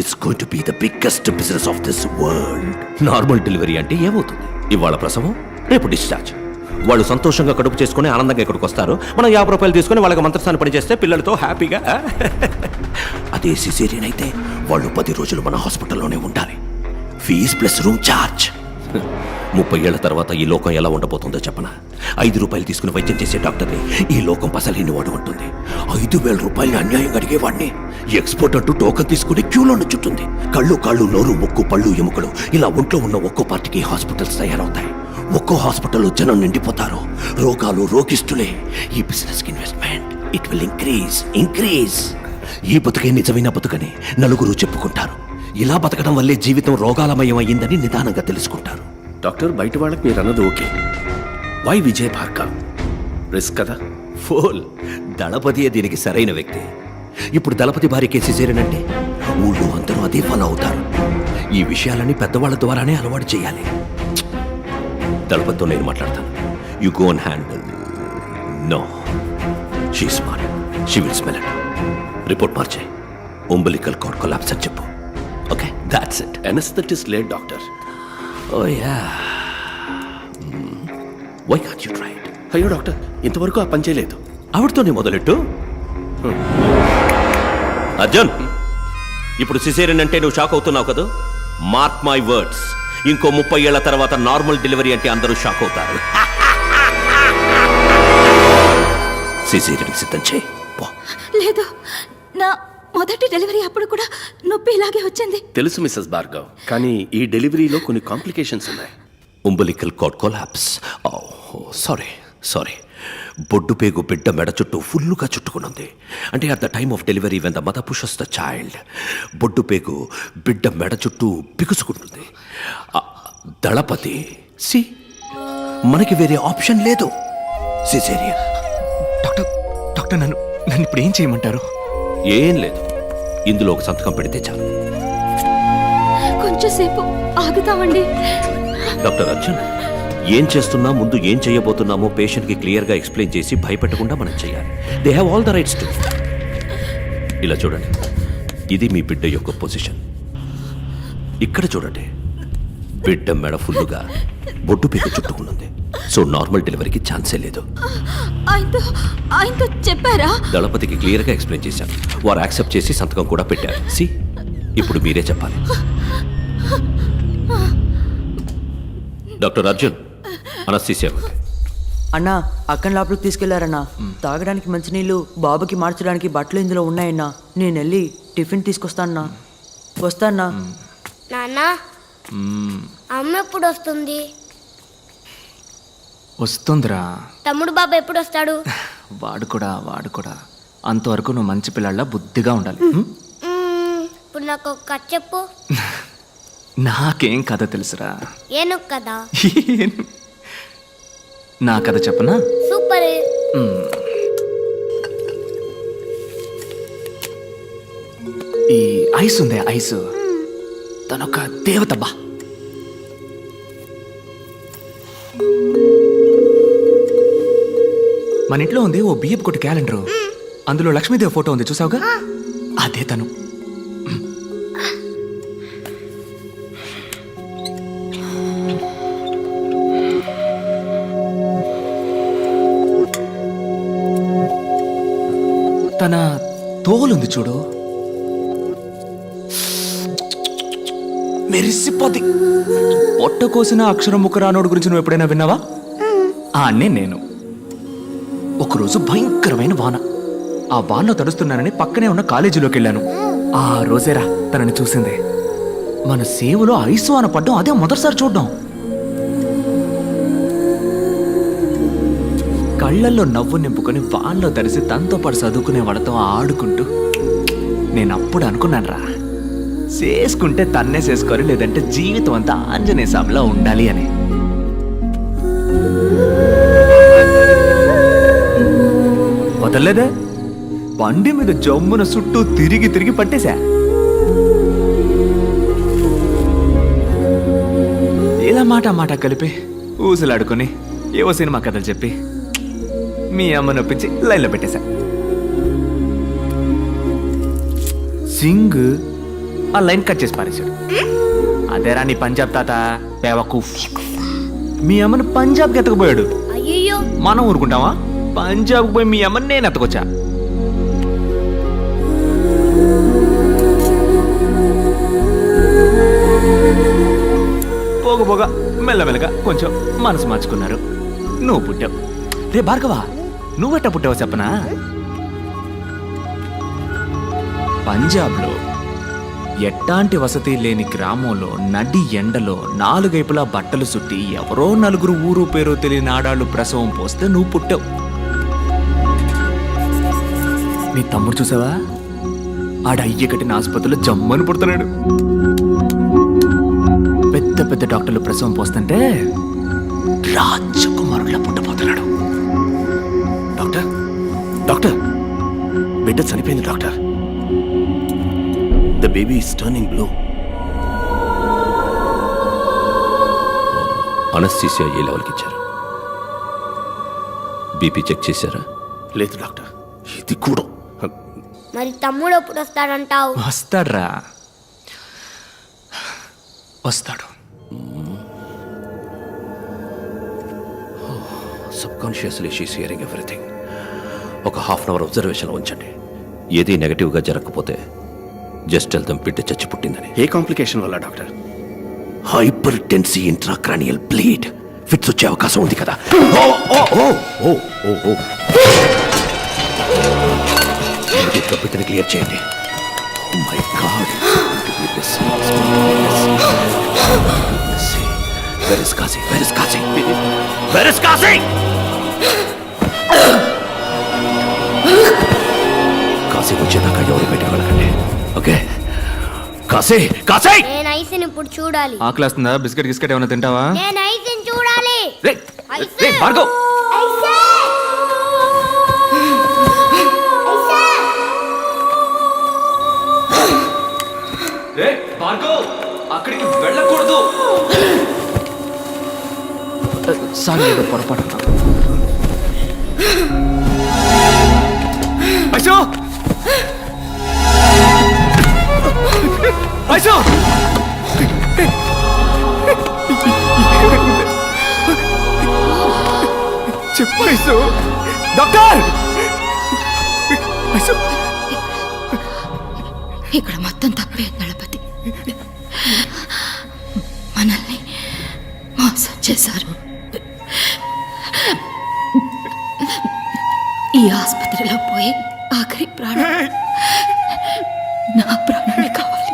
it's going to be the biggest business of this world normal delivery అంటే ఏమవుతుంది? ఇవాళ ప్రసవం రేపు డిశ్చార్జ్ వాళ్ళు సంతోషంగా కడుపు చేసుకుని ఆనందంగా ఇక్కడికి వస్తారు. మనం యాభై రూపాయలు తీసుకుని వాళ్ళకి మంత్రస్థానం పని చేస్తే పిల్లలతో హ్యాపీగా. అదే సిసేరియన్ అయితే వాళ్ళు పది రోజులు మన హాస్పిటల్లోనే ఉండాలి. ఫీజ్ ప్లస్ రూమ్ ఛార్జ్ ముప్పై ఏళ్ళ తర్వాత ఈ లోకం ఎలా ఉండబోతుందో చెప్పనా? ఐదు రూపాయలు తీసుకుని వైద్యం చేసే డాక్టర్ని ఈ లోకం పసలేని వాడు ఉంటుంది ఐదు వేల రూపాయలు అన్యాయం అడిగేవాడిని. ఎక్స్పోర్ట్ అంటూ టోకన్ తీసుకుని క్యూలో చుట్టుంది కళ్ళు కాళ్ళు నోరు ముక్కు పళ్ళు ఎముకలు ఇలా ఒంట్లో ఉన్న ఒక్కో పార్టీకి హాస్పిటల్స్ తయారవుతాయి. ఒక్కో హాస్పిటల్లో జనం నిండిపోతారు. రోగాలు రోగిస్తులే ఈ business investment it will increase increase ఈ బతుకే నిజమైన బతుకని నలుగురు చెప్పుకుంటారు. ఇలా బతకడం వల్లే జీవితం రోగాలమయం అయ్యిందని నిదానంగా తెలుసుకుంటారు. డాక్టర్ బయట వాళ్ళకి మీరు అన్నది okay. Why Vijay Bhargav? Risk కదా? ఫోల్! దళపతియే దీనికి సరైన వ్యక్తి. ఇప్పుడు దళపతి భార్యకే సిజేరనంటే ఊళ్ళో అందరూ అదే ఫాలో అవుతారు. ఈ విషయాలన్నీ పెద్దవాళ్ళ ద్వారానే అలవాటు చేయాలి. దళపతితో నేను మాట్లాడతాను. You go and handle no she smart she will smell report మార్చే. ఉంబలికల్ కార్డ్ కొలాప్స్ అని చెప్పు. Okay that's it anaesthetist late doctor oh yeah why can't you try it అయ్యో డాక్టర్ ఇంతవరకు ఆ పని చేయలేదు. ఆవిడతోనే మొదలెట్టు? అర్జున్ ఇప్పుడు సిసేరియన్ అంటే నువ్వు షాక్ అవుతున్నావు కదా? మార్క్ మై వర్డ్స్ ఇంకో ముప్పై ఏళ్ళ తర్వాత నార్మల్ డెలివరీ అంటే అందరూ షాక్ అవుతారు. సిసేరియన్ సిద్ధం చేయి. పో. లేదు. నా మొదటి డెలివరీ అప్పుడు కూడా నొప్పి ఇలాగే వచ్చింది. తెలుసు మిస్సెస్ భార్గవ్ కానీ ఈ డెలివరీలో కొన్ని కాంప్లికేషన్స్ ఉన్నాయి. Umbilical cord collapse. Oh, sorry sorry బొడ్డు పేగు బిడ్డ మెడ చుట్టూ ఫుల్లుగా చుట్టుకునుంది. అంటే at the time of delivery when the mother pushes the child బొడ్డు పేగు బిడ్డ మెడ చుట్టూ బిగుసుకుంటుంది. దళపతి సి మనకి వేరే ఆప్షన్ లేదు. సిసేరియన్ డాక్టర్ డాక్టర్ నన్ను నన్ను ఇప్పుడు ఏం చేయమంటారు? ఏం లేదు. ఇందులో ఒక సంతకం పెడితే చాలు. కొంచెంసేపు ఆగుతామండి. డాక్టర్ అర్జున్ ఏం చేస్తున్నా ముందు ఏం చేయబోతున్నామో పేషెంట్కి క్లియర్గా ఎక్స్ప్లెయిన్ చేసి భయపెట్టకుండా మనం చేయాలి. They have all the rights to ఇలా చూడండి. ఇది మీ బిడ్డ యొక్క పొజిషన్. ఇక్కడ చూడండి. బిడ్డ మెడ ఫుల్లుగా బొట్టు పీక చుట్టుకున్నది సో నార్మల్ డెలివరీకి ఛాన్సే లేదు. ఆయనతో ఆయనతో చెప్పారా? దళపతికి క్లియర్గా ఎక్స్ప్లెయిన్ చేశాను వారు యాక్సెప్ట్ చేసి సంతకం కూడా పెట్టారు. సి ఇప్పుడు మీరే చెప్పాలి. డాక్టర్ అర్జున్ అనస్థీసియా అన్నా అక్కని లోపలికి తీసుకెళ్ళారన్నా. తాగడానికి మంచినీళ్ళు బాబుకి మార్చడానికి బట్టలు ఇందులో ఉన్నాయన్నా. నేను వెళ్ళి టిఫిన్ తీసుకొస్తానన్నా వస్తానా నాన్న అమ్మ ఎప్పుడు వస్తుంది? వస్తుందిరా. తమ్ముడు బాబా ఎప్పుడు వస్తాడు వాడు కూడా వాడు కూడా. అంతవరకు నువ్వు మంచి పిల్లల బుద్ధిగా ఉండాలి. ఇప్పుడు నాకు ఒక కథ చెప్పు. నాకేం కథ తెలుసురా? ఏను కదా నా కథ చెప్పనా? సూపర్. ఈ ఐస్ ఉందే ఐస్. తనొక దేవత బా. మన ఇంట్లో ఉంది ఓ బియ్యపు కొట్టు క్యాలెండర్. అందులో లక్ష్మీదేవి ఫోటో ఉంది చూసావుగా? అదే తను. తన తోలుంది చూడు. మెరిసిపోద్ది. పొట్ట కోసిన అక్షరం ముక్క రానోడు గురించి నువ్వు ఎప్పుడైనా విన్నావా? ఆ అన్నే నేను. ఒకరోజు భయంకరమైన వాన. ఆ వానలో తడుస్తున్నానని పక్కనే ఉన్న కాలేజీలోకి వెళ్ళాను. ఆ రోజేరా తనని చూసింది. మన సేవలో ఐస్ వాన పడ్డం అదే మొదటిసారి చూడ్డం. కళ్ళల్లో నవ్వు నింపుకొని వాన్లో తడిసి తనతో పాటు చదువుకునే వాళ్ళతో ఆడుకుంటూ నేను అప్పుడు అనుకున్నాను రా చేసుకుంటే తన్నే చేసుకోవాలి లేదంటే జీవితం అంతా ఆంజనేయ సాబులా ఉండాలి అని. వదలలేదే బండి మీద జమ్మున చుట్టూ తిరిగి తిరిగి పట్టేశా. ఇలా మాట మాట కలిపి ఊసులాడుకొని ఏవో సినిమా కథలు చెప్పి మీ అమ్మ నొప్పించి లైన్లో పెట్టేశా. సింగ్ ఆ లైన్ కట్ చేసి పారేశాడు. అదేరా నీ పంజాబ్ తాత బేవకూఫ్ మీ అమ్మని పంజాబ్కి ఎత్తకపోయాడు. మనం ఊరుకుంటావా పంజాబ్కి పోయి మీ అమ్మని నేను ఎత్తకొచ్చా? పోగ పోగ మెల్లమెల్లగా కొంచెం మనసు మార్చుకున్నారు. నువ్వు పుట్టావు. రే భార్గవా నువ్వెట్ట పుట్టావు చెప్పనా? పంజాబ్లో ఎట్టాంటి వసతి లేని గ్రామంలో నడి ఎండలో నాలుగైపులా బట్టలు సుట్టి ఎవరో నలుగురు ఊరు పేరు తెలియని ఆడాళ్ళు ప్రసవం పోస్తే నువ్వు పుట్టావు. నీ తమ్ముడు చూసావా? ఆడ అయ్య కట్టిన ఆసుపత్రిలో జమ్మని పుడుతున్నాడు పెద్ద పెద్ద డాక్టర్లు ప్రసవం పోస్తుంటే రాజకుమారులా పుట్టబోతున్నాడు. డాక్టర్ డాక్టర్ బిడ్డ చనిపోయింది doctor. The baby is turning blue. Anaesthesia ఏ లెవెల్కి ఇచ్చారు? బీపీ చెక్ చేశారా? లేదు డాక్టర్ ఇది కూడా మరి తమ్ముడు ఎప్పుడు వస్తాడంటావు? వస్తాడ్రా. వస్తాడు. Subconsciously she's hearing everything ఒక హాఫ్ అన్ అవర్ అబ్జర్వేషన్ ఉంచండి. ఏది నెగటివ్గా జరగకపోతే జస్ట్ వెళ్తాం బిడ్డ చచ్చి పుట్టిందని. ఏ కాంప్లికేషన్ వల్ల doctor? Hypertensive intracranial bleed fits వచ్చే అవకాశం ఉంది కదా. ఓ ఓ ఓ ఓ ఓ. బిడ్డని క్లియర్ చేయండి. ఓ my God where is Kashi where is Kashi where is Kashi Kashi వచ్చేదాకా ఎవరు బయటకు వెళ్ళకండి ఓకే కాశీ కాశీ నేను ఐస్ని ఇప్పుడు చూడాలి. ఆకలేస్తుందా? బిస్కెట్ గిస్కెట్ ఏమైనా తింటావా? నేను ఐస్ని చూడాలి. రే రే భార్గవ్! రే భార్గవ్ అక్కడికి వెళ్ళకూడదు. సారీ ఏదో పొరపాటు ఐసో ఐసో చెప్పు ఐసో డాక్టర్! ఇక్కడ మొత్తం తప్పే మనల్ని మోసం చేశారు. ఈ ఆసుపత్రిలో పోయి ఆఖరి ప్రాణం నా ప్రాణమే కావాలి.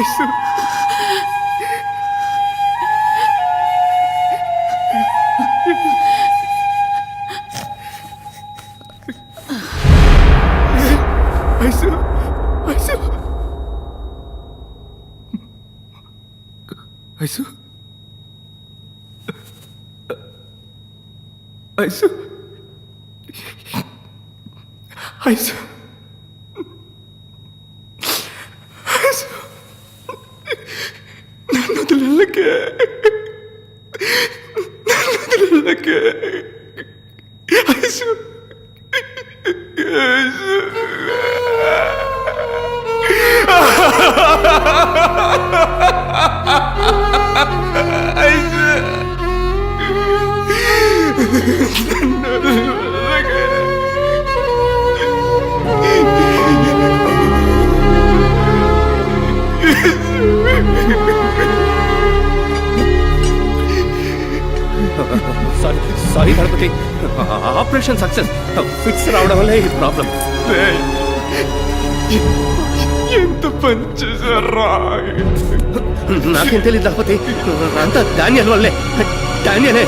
ఐసో ఐసో ఐసో ఐసో నన్ను వదిలేళ్ళకే నన్ను వదిలేళ్ళకే sorry Ganapati. Operation success. Fits రావడం వల్లే ఈ ప్రాబ్లం. ఎంత పని చేశారా? నాకేం తెలియదు దళపతి అంతా డానియల్ వల్లే. డానియలే.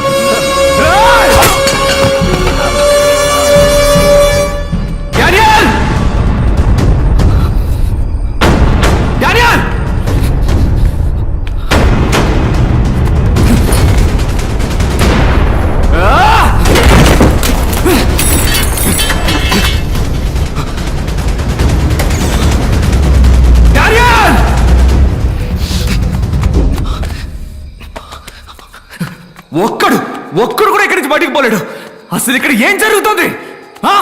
ఒక్కడు ఒక్కడు కూడా ఇక్కడి నుంచి బయటికి పోలేడు అసలు ఇక్కడ ఏం జరుగుతుంది ఆ?